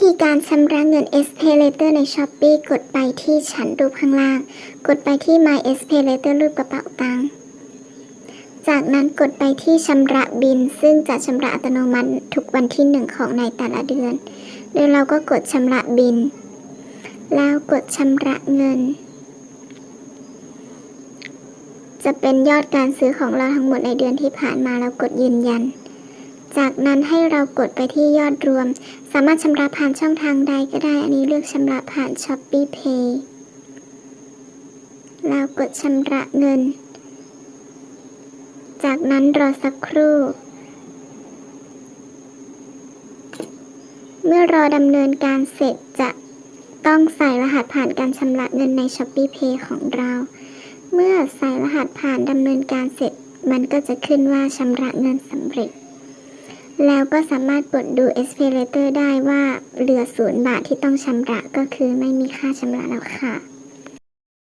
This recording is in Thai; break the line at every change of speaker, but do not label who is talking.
ธีการชำระเงิน s p a y Later ใน Shopee กดไปที่ชั้นรูปข้างล่าง กดไปที่ My s p a y Later รูปกระเป๋าตังค์จากนั้นกดไปที่ชำระบิน ซึ่งจะชำระอัตโนมัติทุกวันที่หนึ่งของในแต่ละเดือน โดยเราก็กดชำระบิน แล้วกดชำระเงิน จะเป็นยอดการซื้อของเราทั้งหมดในเดือนที่ผ่านมาแล้วกดยืนยัน จากนั้นให้เรากดไปที่ยอดรวม สามารถชำระผ่านช่องทางใดก็ได้ อันนี้เลือกชำระผ่าน Shopee Pay แล้วกดชำระเงิน จากนั้นรอสักครู่ เมื่อรอดำเนินการเสร็จจะต้องใส่รหัสผ่านการชำระเงินใน Shopee Pay ของเรา เมื่อใส่รหัสผ่านดำเนินการเสร็จ มันก็จะขึ้นว่าชำระเงินสำเร็จ แล้วก็สามารถกดดู e s p a y Later ได้ว่าเหลือศูนย์บาทที่ต้องชำระก็คือไม่มีค่าชำระแล้วค่ะ